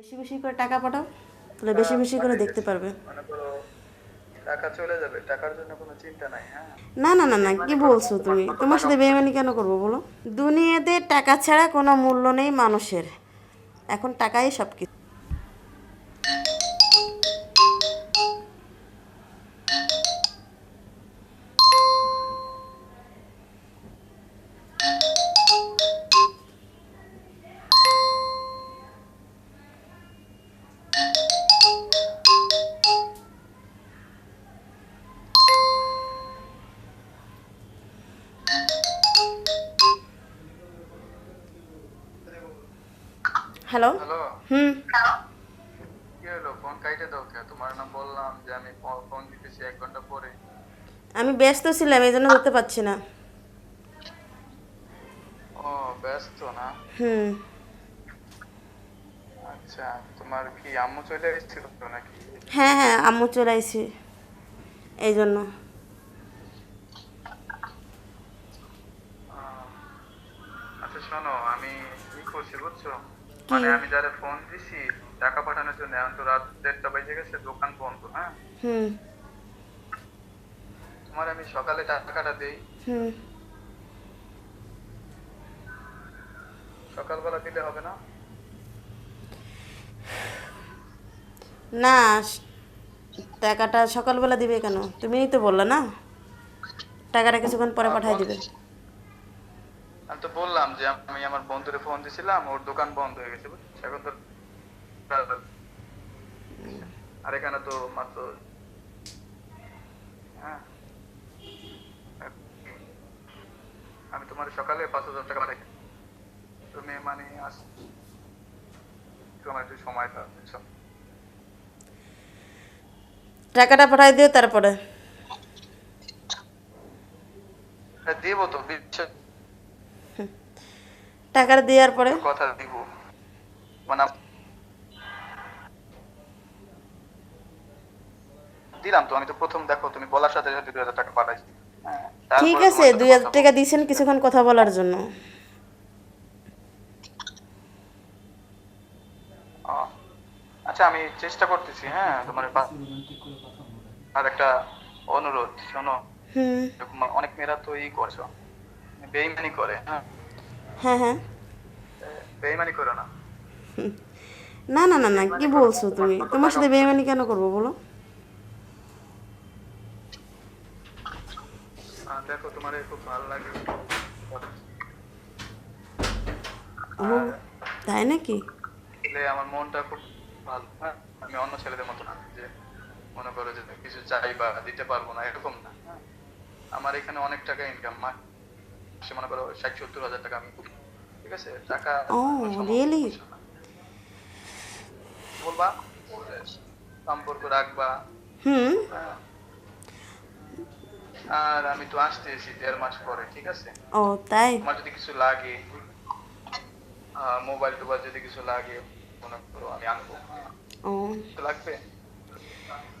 বেশি বেশি করে টাকা পাঠাও তাহলে বেশি বেশি করে দেখতে পারবে। টাকা চলে যাবে টাকার জন্য কোনো চিন্তা নাই হ্যাঁ? না না না না কি বলছো তুমি? তোমার সাথে বেমানি কেন করব বলো? দুনিয়াতে টাকা ছাড়া কোনো মূল্য নেই মানুষের। এখন টাকাই সব কিছু হ্যালো হ্যালো হুম। কি হলো? ফোন কাইটে দাও কে? তোমার না বললাম যে আমি ফোন দিতেছি এক ঘণ্টা পরে। আমি ব্যস্ত ছিলাম এই জন্য ধরতে পারছি না। ও ব্যস্ত না? হুম। আচ্ছা তোমার কি আম্মু চলে এসেছিল তো নাকি? হ্যাঁ হ্যাঁ আম্মু চলে আইছি। এই জন্য আচ্ছা শোনো আমি কি করছি বুঝছ? মানে আমি যারা ফোন দিছি টাকা পাঠানোর জন্য এখন তো রাত দেড়টা বেজে গেছে দোকান বন্ধ হ্যাঁ? হুম। তোমার আমি সকালে টাকাটা দেই। হুম। সকালবেলা দিলে হবে না? না টাকাটা সকালবেলা দিবে কেন? তুমিই তো বললে না। টাকাটা কিছুক্ষণ পরে পাঠিয়ে দিবে। আমি তো বললাম যে আমি আমার বন্ধুরে ফোন দিছিলাম ওর দোকান বন্ধ হয়ে গেছে? এখন তো আর এখানে তো মাত্র হ্যাঁ। আমি তোমার সকালে পাঁচ হাজার টাকা পাঠাই। তুমি মানে আস তোমার একটু সময় দাও টাকাটা পাঠাই দিও তারপরে। হ্যাঁ দিব তো বিশ্বাস টাকাটা দেওয়ার পরে? কথা দিব। মানে দিলাম তো আমি তো প্রথম দেখো তুমি বলার সাথে সাথে দুই হাজার টাকা পাঠাইছি। হ্যাঁ, ঠিক আছে দুই হাজার টাকা দিয়েছেন কিছুক্ষণ কথা বলার জন্য। আচ্ছা আমি চেষ্টা করতেছি হ্যাঁ তোমার আর একটা অনুরোধ শোনো। অনেক মেয়েরা তো ই করছ বেইমানি করে হ্যাঁ। হ্যাঁ হ্যাঁ। বেইমানি করো না। না না না না কি বলছো তুমি? তোমার সাথে বেইমানি কেন করব বলো? দেখো তোমার খুব ভালো লাগে। ও তাই নাকি? আমার মনটা খুব ভালো। হ্যাঁ আমি অন্য ছেলেদের মতো না যে মনে করো যে কিছু চাই বা দিতে পারব না এরকম না। আমার এখানে অনেক টাকা ইনকাম মাসে মনে করো ষাট সত্তর হাজার টাকা আমি করি। ঠিক আছে? টাকা ও? না। বলবা? সম্পর্ক রাখবা। হুম। হ্যাঁ। আর আমি তো আসতেছি দেড় মাস পরে ঠিক আছে? ও তাই? তোমার যদি কিছু লাগে মোবাইল টোবাইল যদি কিছু লাগে মনে করো আমি আনব। ও। লাগবে?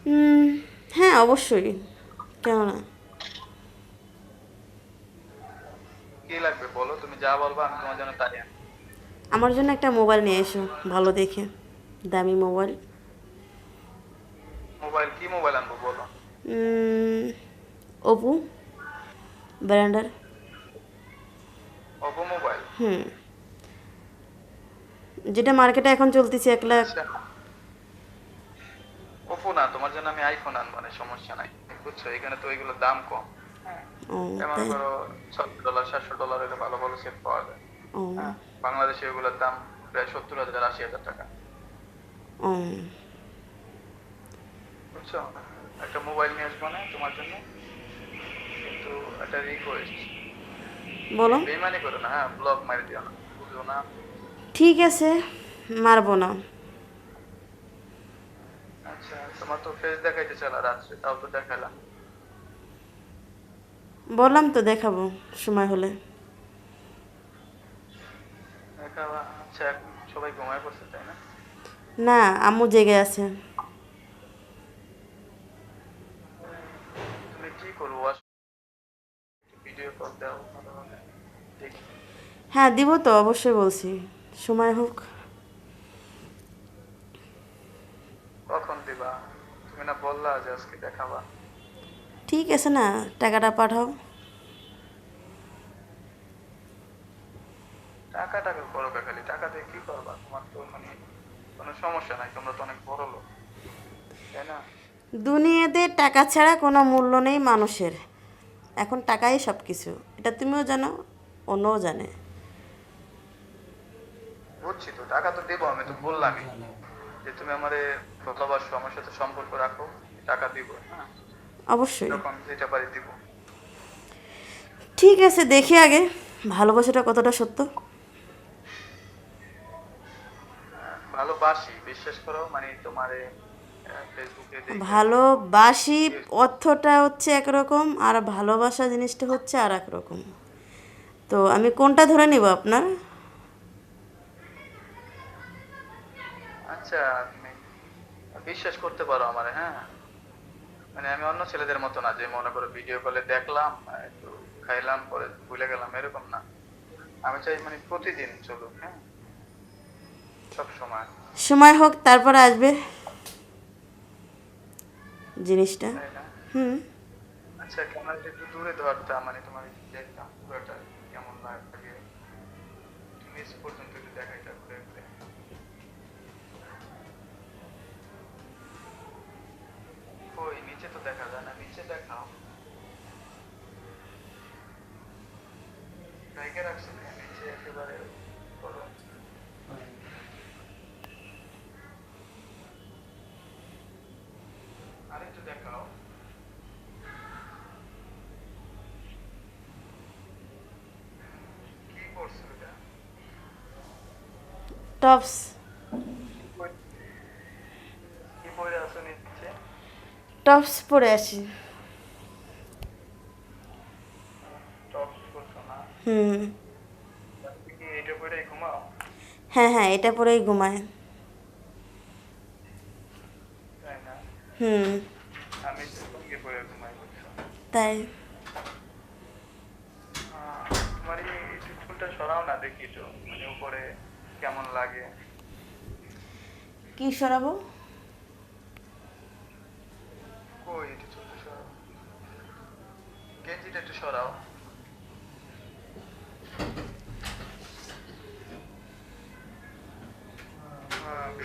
হুম হ্যাঁ অবশ্যই। কেন না কি লাগবে বলো তুমি যা বলব আমি তোমার জন্য তাই আমার জন্য একটা মোবাইল নিয়ে এসো ভালো দেখে। দামি মোবাইল। মোবাইল কি মোবাইল আনব বলো? ওপো ব্র্যান্ডার। Oppo mobile? হুম। যেটা মার্কেটে এখন চলতেছে এক লাখ আচ্ছা। ওপো না তোমার জন্য আমি আইফোন আনব না সমস্যা নাই। বুঝছ? এখানে তো এগুলোর দাম কম। যেমন তাই? করো ডলার সাতশো ডলার হলে ভালো ভালো সেট পাওয়া যায়। হ্যাঁ। বাংলাদেশে এগুলোর দাম প্রায় সত্তর হাজার আশি হাজার টাকা। বুঝছ? একটা মোবাইল নিয়ে আসব না তোমার জন্য। কিন্তু একটা রিকোয়েস্ট বলো। বেমানি করো না হ্যাঁ মারি দিও না না। ঠিক আছে মারবো না। আচ্ছা তোমার তো ফেস দেখাইতে চালা রাত্রে তাও তো দেখালাম বললাম তো দেখাবো সময় হলে। আচ্ছা সবাই ঘুমায় পড়ছে তাই না? না আম্মু জেগে আছে। হ্যাঁ দিব তো অবশ্যই বলছি। সময় হোক। কখন দিবা? তুমি না বললা যে আজকে দেখাবা। ঠিক আছে না টাকাটা পাঠাও। টাকা টাকা করো খালি? টাকা দিয়ে কি করবা? তোমার তো মানে কোনো সমস্যা নাই তোমরা তো অনেক বড় লোক তাই না? দুনিয়াতে টাকা ছাড়া কোনো মূল্য নেই মানুষের। এখন টাকাই সব কিছু এটা তুমিও জানো অন্যও জানে। বুঝছি তো টাকা তো দেবো আমি তো বললামই যে তুমি আমারে ভালোবাসো আমার সাথে সম্পর্ক রাখো টাকা দিব হ্যাঁ? অবশ্যই। ঠিক আছে দেখি আগে। ভালোবাসাটা কতটা সত্য? ভালোবাসি বিশ্বাস করো মানে তোমারে ভালোবাসি অর্থটা হচ্ছে একরকম আর ভালোবাসা জিনিসটা হচ্ছে আর এক রকম তো আমি কোনটা ধরে নিব আপনার? আচ্ছা বিশ্বাস করতে পারো আমার হ্যাঁ? মানে আমি অন্য ছেলেদের মতো না যে মনে করো ভিডিও কলে দেখলাম একটু খাইলাম পরে ভুলে গেলাম এরকম না। আমি চাই মানে প্রতিদিন চলুক হ্যাঁ? সব সময়। সময় হোক তারপর আসবে জিনিসটা। হুম। আচ্ছা ক্যামেরাটা একটু দূরে ধরতা মানে তোমার দেখতাম পুরোটা কেমন লাগে তুমি পর্যন্ত একটু দেখাইটা দেখাও। জায়গা রাখছি নিচে একেবারে করো আরেকটু দেখাও। কি করছ এটা? টপস টপস পরে আসি টপ করছ না হুম তুমি কি এটা পরে ঘুমাও হ্যাঁ হ্যাঁ এটা পরেই ঘুমায়। হুম। আমি তো পরে ঘুমাই তাই। আহ, তোমার এই সরাও না দেখি তো মানে উপরে কেমন লাগে? কি সরাবো? কই একটু সরাও। গেঞ্জিটা একটু সরাও।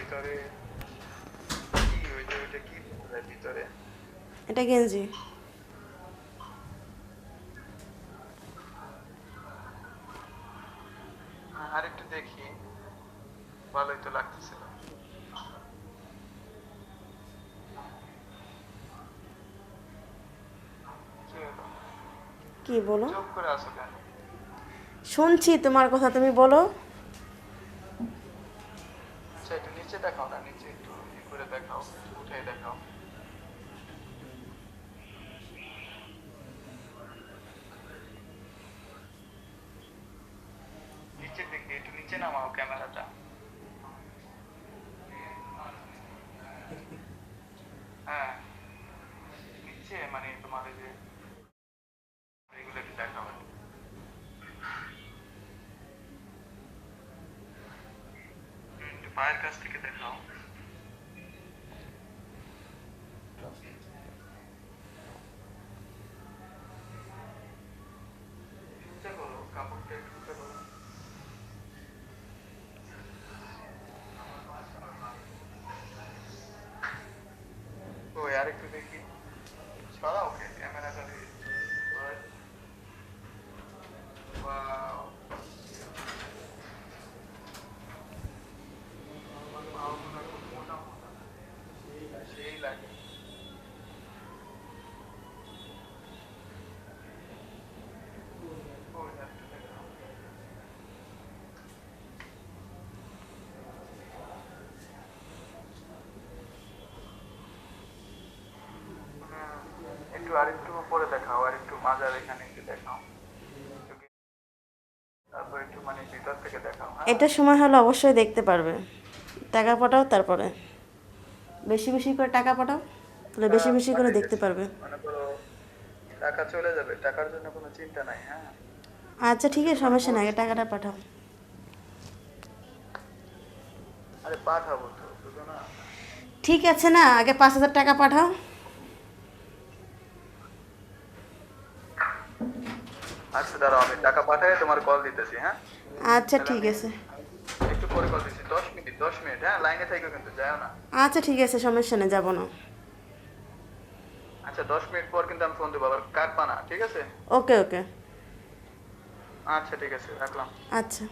ভিতরে? কি ওইটা ওইটা কি ভিতরে? এটা গেঞ্জি। দেখি। ভালোই তো লাগতেছিল। কি বলো? চুপ করে কেন? শুনছি তোমার কথা তুমি বলো আচ্ছা একটু নিচে দেখাও না, নিচে একটু ই করে দেখাও, উঠে দেখাও। নিচের দিকে, একটু নিচে নামাও ক্যামেরাটা। হ্যাঁ নিচে মানে তোমার যে এগুলো একটু দেখাও একটু। হুম, একটু পায়ের কাছ থেকে দেখাও উঁচা করো, কাপড়টা একটু উঁচা করো। ওই আরেকটু দেখি সরাও ওকে ক্যামেরাটা দিয়ে Right. Wow. সেই লাগে ওই একটা দেখাও। হ্যাঁ, একটু আরেকটু উপরে দেখাও আর একটু মাজার এখানে একটু দেখাও। তারপর একটু মানে ভিতর থেকে দেখাও হ্যাঁ? এটা সময় হলে অবশ্যই দেখতে পারবে। টাকা পাঠাও তারপরে। বেশি বেশি করে টাকা পাঠাও তাহলে বেশি বেশি করে দেখতে পারবে। টাকা চলে যাবে টাকার জন্য কোনো চিন্তা নাই হ্যাঁ। আচ্ছা ঠিক আছে সমস্যা নাই টাকাটা পাঠাও। আরে পাঠাবো তো ঠিক আছে না আগে পাঁচ হাজার টাকা পাঠাও। আচ্ছা দাঁড়াও আমি টাকা পাঠাই তোমার কল দিতেছি হ্যাঁ? আচ্ছা ঠিক আছে। একটু পরে কল দিচ্ছি দশ মিনিট দশ মিনিট হ্যাঁ? লাইনে থাকো কিন্তু যাও না। আচ্ছা ঠিক আছে সমস্যা নেই যাব না। আচ্ছা দশ মিনিট পর কিন্তু আমি ফোন দেবো আবার কাটবা না ঠিক আছে? ওকে ওকে। আচ্ছা ঠিক আছে রাখলাম। আচ্ছা।